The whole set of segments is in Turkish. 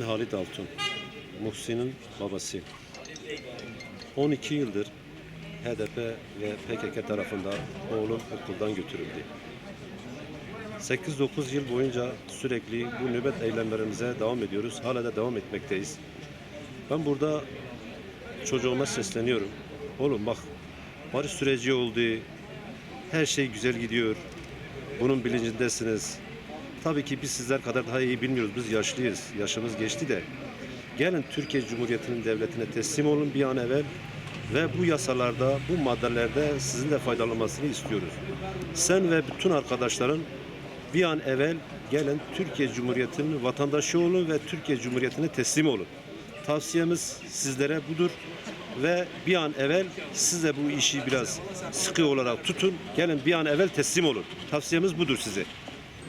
Halit Altun. Muhsin'in babası. 12 yıldır HDP ve PKK tarafından oğlum okuldan götürüldü. 8-9 yıl boyunca sürekli bu nöbet eylemlerimize devam ediyoruz. Hala da devam etmekteyiz. Ben burada çocuğuma sesleniyorum. Oğlum bak barış süreci oldu. Her şey güzel gidiyor. Bunun bilincindesiniz. Tabii ki biz sizler kadar daha iyi bilmiyoruz. Biz yaşlıyız. Yaşımız geçti de. Gelin Türkiye Cumhuriyeti'nin devletine teslim olun bir an evvel ve bu yasalarda, bu maddelerde sizin de faydalanmasını istiyoruz. Sen ve bütün arkadaşların bir an evvel gelin Türkiye Cumhuriyeti'nin vatandaşı olun ve Türkiye Cumhuriyeti'ne teslim olun. Tavsiyemiz sizlere budur ve bir an evvel siz de bu işi biraz sıkı olarak tutun. Gelin bir an evvel teslim olun. Tavsiyemiz budur size.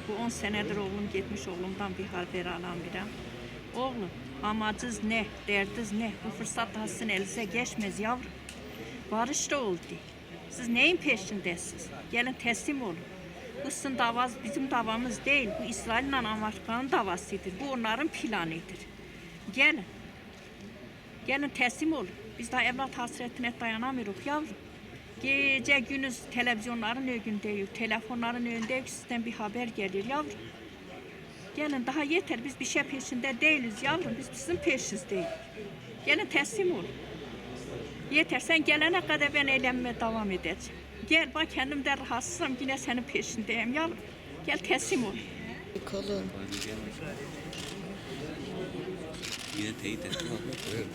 Bu 10 senedir oğlum gitmiş oğlumdan bir haber alamıyorum. Oğlum amacınız ne, derdiniz ne? Bu fırsat daha sizin elinize geçmez yavrum. Barış da oldu. Siz neyin peşindesiniz? Gelin teslim olun. Bu sizin davaz bizim davamız değil. Bu İsrail ile Amerika'nın davasıdır. Bu onların planıdır. Gelin. Gelin teslim olun. Biz daha evlat hasretine dayanamıyoruz yavrum. Gece gündüz televizyonların önündeyiz, telefonların önündeyiz, sizden bir haber gelir yavrum. Gelin daha yeter, biz bir şey peşinde değiliz yavrum, biz sizin peşinizdeyiz. Gelin teslim olun. Yeter, sen gelene kadar ben eğlenmeye devam edeceğim. Gel bak kendim de rahatsızım, yine senin peşindeyim yavrum. Gel teslim ol. Kalın. Yine teyit ettim. Evet.